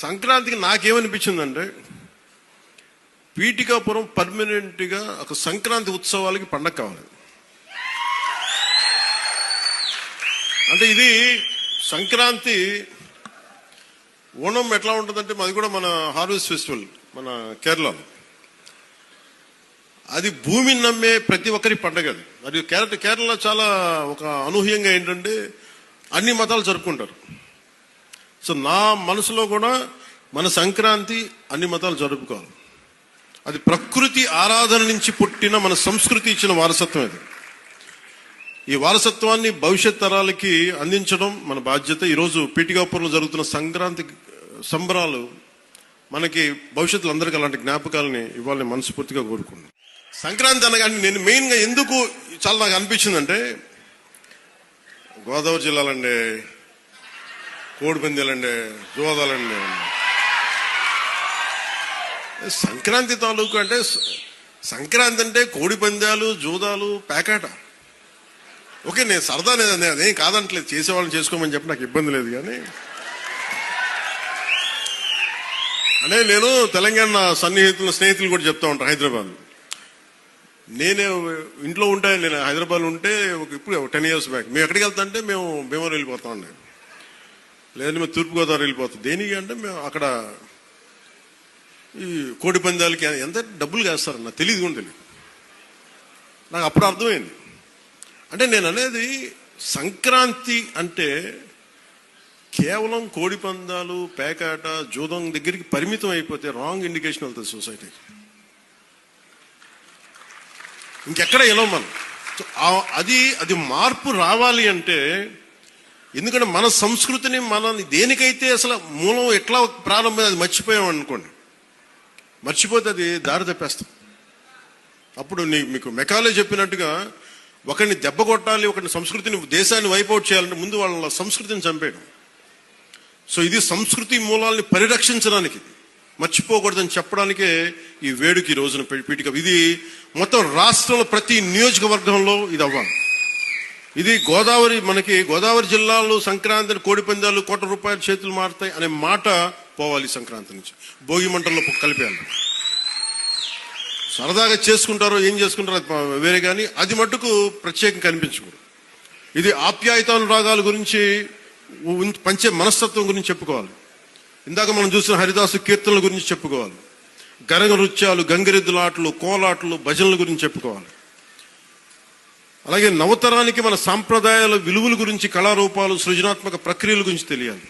సంక్రాంతికి నాకేమనిపించిందంటే పీఠికాపురం పర్మనెంట్గా ఒక సంక్రాంతి ఉత్సవాలకి పండగ కావాలి. అంటే ఇది సంక్రాంతి ఓణం ఎట్లా ఉంటుందంటే మాది కూడా మన హార్వెస్ట్ ఫెస్టివల్ మన కేరళలో అది భూమిని నమ్మే ప్రతి ఒక్కరి పండగ అది. మరియు కేరళ కేరళ చాలా ఒక అనూహ్యంగా ఏంటంటే అన్ని మతాలు జరుపుకుంటారు. సో నా మనసులో కూడా మన సంక్రాంతి అన్ని మతాలు జరుపుకోవాలి. అది ప్రకృతి ఆరాధన నుంచి పుట్టిన మన సంస్కృతి ఇచ్చిన వారసత్వం అది. ఈ వారసత్వాన్ని భవిష్యత్ తరాలకి అందించడం మన బాధ్యత. ఈరోజు పీటికాపురంలో జరుగుతున్న సంక్రాంతి సంబరాలు మనకి భవిష్యత్తులో అందరికీ అలాంటి జ్ఞాపకాలని ఇవ్వాలని మనస్ఫూర్తిగా కోరుకున్నాను సంక్రాంతి అనగానే నేను మెయిన్గా ఎందుకు చాలా నాకు అనిపించిందంటే గోదావరి జిల్లాలండి కోడిపందాలండి జోదాలండి సంక్రాంతి తాలూకు అంటే సంక్రాంతి అంటే కోడిపందాలు జూదాలు పేకాట ఓకే నేను సరదా లేదండి అదేం కాదంటలేదు. చేసేవాళ్ళని చేసుకోమని చెప్పి నాకు ఇబ్బంది లేదు కానీ. అంటే నేను తెలంగాణ సన్నిహితులు స్నేహితులు కూడా చెప్తా ఉంటాను హైదరాబాద్ నేనే ఇంట్లో ఉంటే నేను హైదరాబాద్ ఉంటే ఒక ఇప్పుడు టెన్ ఇయర్స్ బ్యాక్. మేము ఎక్కడికి వెళ్తా అంటే మేము భీమవరం వెళ్ళిపోతాం అండి. లేదంటే మేము తూర్పుగోదావరి వెళ్ళిపోతాం. దేనికి అంటే మేము అక్కడ ఈ కోడి పందాలకి ఎంత డబ్బులు వేస్తారు నాకు తెలియదు కూడా తెలియదు నాకు అప్పుడు అర్థమైంది. అంటే నేను అనేది సంక్రాంతి అంటే కేవలం కోడి పందాలు పేకాట జూదం దగ్గరికి పరిమితం అయిపోతే రాంగ్ ఇండికేషన్ వెళ్తుంది సొసైటీకి ఇంకెక్కడ ఎలా మనం? అది అది మార్పు రావాలి అంటే ఎందుకంటే మన సంస్కృతిని మనల్ని దేనికైతే అసలు మూలం ఎట్లా ప్రారంభం అది మర్చిపోయాం అనుకోండి. మర్చిపోతే అది దారి తప్పేస్తాం. అప్పుడు నీ మీకు మెకాలే చెప్పినట్టుగా ఒకరిని దెబ్బ కొట్టాలి ఒకరిని సంస్కృతిని దేశాన్ని వైపౌట్ చేయాలంటే ముందు వాళ్ళ సంస్కృతిని చంపేయడం. సో ఇది సంస్కృతి మూలాల్ని పరిరక్షించడానికి మర్చిపోకూడదని చెప్పడానికే ఈ వేడుక ఈ రోజున పీఠిక ఇది మొత్తం రాష్ట్రంలో ప్రతి నియోజకవర్గంలో ఇది అవ్వాలి. ఇది గోదావరి మనకి గోదావరి జిల్లాలో సంక్రాంతిని కోడి పందాలు కోట్ల రూపాయల చేతులు మారుతాయి అనే మాట పోవాలి సంక్రాంతి నుంచి. భోగి మంటల్లో కలిపేయాలి సరదాగా చేసుకుంటారో ఏం చేసుకుంటారో అది వేరే కానీ అది మట్టుకు ప్రత్యేకంగా కనిపించకూడదు. ఇది ఆప్యాయతానురాగాల గురించి పంచే మనస్తత్వం గురించి చెప్పుకోవాలి. ఇందాక మనం చూసిన హరిదాసు కీర్తనల గురించి చెప్పుకోవాలి. గరగ నృత్యాలు గంగిరెద్దులాటలు కోలాటలు భజనల గురించి చెప్పుకోవాలి. అలాగే నవతరానికి మన సాంప్రదాయాల విలువల గురించి కళారూపాలు సృజనాత్మక ప్రక్రియల గురించి తెలియాలి.